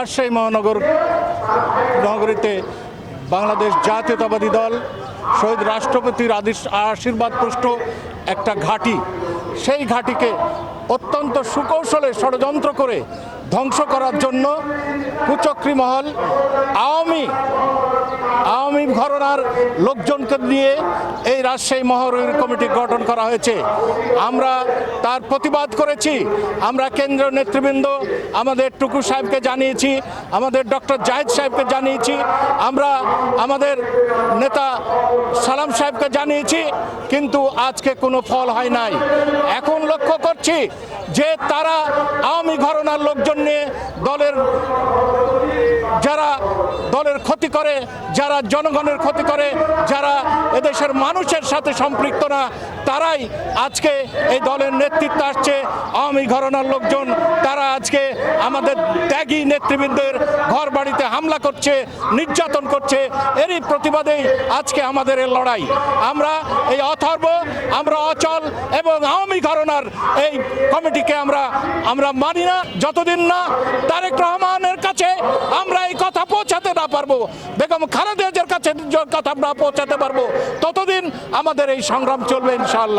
রাজশাহী মহানগর নগরীতে বাংলাদেশ জাতীয়তাবাদী দল, শহীদ রাষ্ট্রপতির আদিশ আশীর্বাদ পুষ্ট একটা ঘাঁটি। সেই ঘাঁটিকে অত্যন্ত সুকৌশলে ষড়যন্ত্র করে ধ্বংস করার জন্য কুচক্রী মহল আওয়ামী ঘরনার লোকজনকে নিয়ে এই রাজশাহী মহরীর কমিটি গঠন করা হয়েছে। আমরা তার প্রতিবাদ করেছি। আমরা কেন্দ্রীয় নেতৃবৃন্দ, আমাদের টুকু সাহেবকে জানিয়েছি, আমাদের ডক্টর জাহিদ সাহেবকে জানিয়েছি, আমরা আমাদের নেতা সালাম সাহেবকে জানিয়েছি, কিন্তু আজকে কোনো ফল হয় নাই। এখন লক্ষ্য করছি যে তারা আওয়ামী ঘরনার লোকজন নিয়ে দলের যারা দলের ক্ষতি করে, যারা জনগণের ক্ষতি করে, যারা এদেশের মানুষের সাথে সম্পৃক্ত না, তারাই আজকে এই দলের নেতৃত্ব আসছে। আওয়ামী ঘরনার লোকজন, তারা আজকে আমাদের ত্যাগী নেতৃবৃন্দের ঘর বাড়িতে হামলা করছে, নির্যাতন করছে। এরই প্রতিবাদেই আজকে আমাদের এই লড়াই। আমরা এই অথর্ব, আমরা অচল এবং আওয়ামী ঘরনার এই কমিটিকে আমরা আমরা মানি না, যতদিন না তারেক রহমানের কাছে আমরা এই কথা পৌঁছাতে না পারব। বেগম খালেদা কাছে কথা আমরা পৌঁছাতে পারব, ততদিন আমাদের এই সংগ্রাম চলবে ইনশাআল্লাহ।